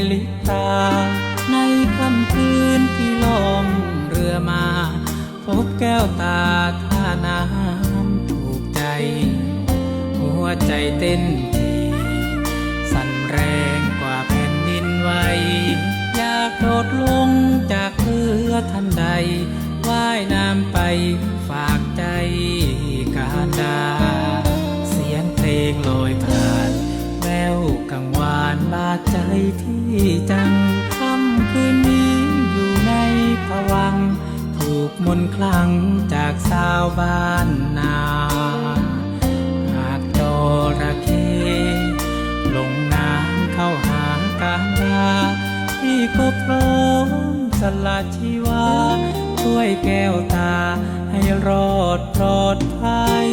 ลลิบตา ในค่ำคืนที่ล่องเรือมา พบแก้วตาท่าน้ำถูกใจ หัวใจเต้นทีสั่นแรงกว่าแผ่นดินไหวอยากโดดลงจากเรือทันใดว่ายน้ำไปฝาก จังค่ำคืนนี้อยู่ในผวัง ถูกมนคลังจากสาวบ้านนาหากจระเข้ลงน้ำเข้าหาการดาพี่ก็พร้อมสละชีวาช่วยแก้วตาให้รอดปลอดภัย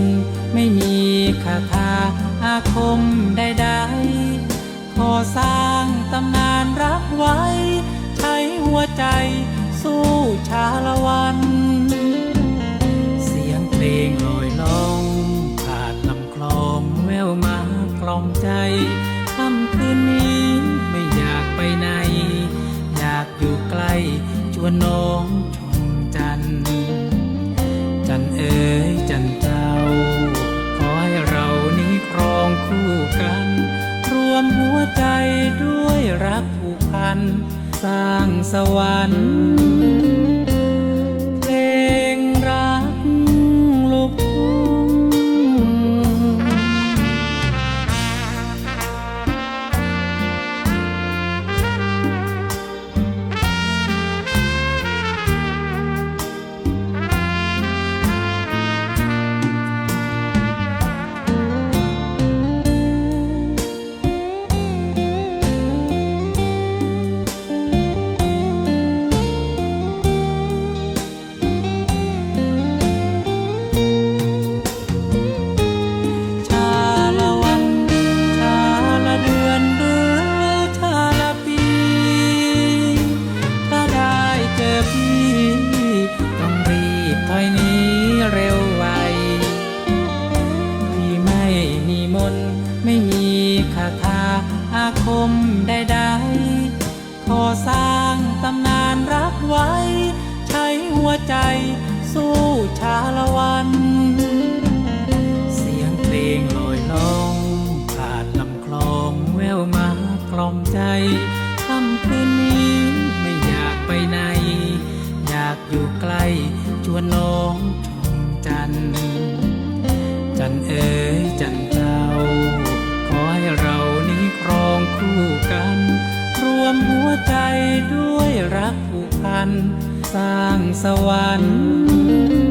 นต์ไม่มีคาถาอาคมใดๆขอสร้างตำนานรักไว้ ใช้หัวใจสู้ชาละวัน เสียงเพลงลอยล่องผ่านลำคลองแววมากล่อมใจค่ำคืนนี้ไม่อยากไปไหน อยากอยู่ใกล้ชวนน้องชมจันทร์จันเอ๋ยจันจ้า รักผูกพัน สร้างสวรรค์ สร้างตำนานรักไว้ ใช้หัวใจสู้ชาละวัน เสียงเพลงลอยล่องผ่านลำคลองแววมากล่อมใจค่ำคืนนี้ไม่อยากไปไหน อยากอยู่ใกล้ชวนน้องชมจัน จันเอ๋ยจันเจ้า ขอให้เรานี้ครองคู่กัน รวมหัวใจด้วยรักผูกพัน สร้างสวรรค์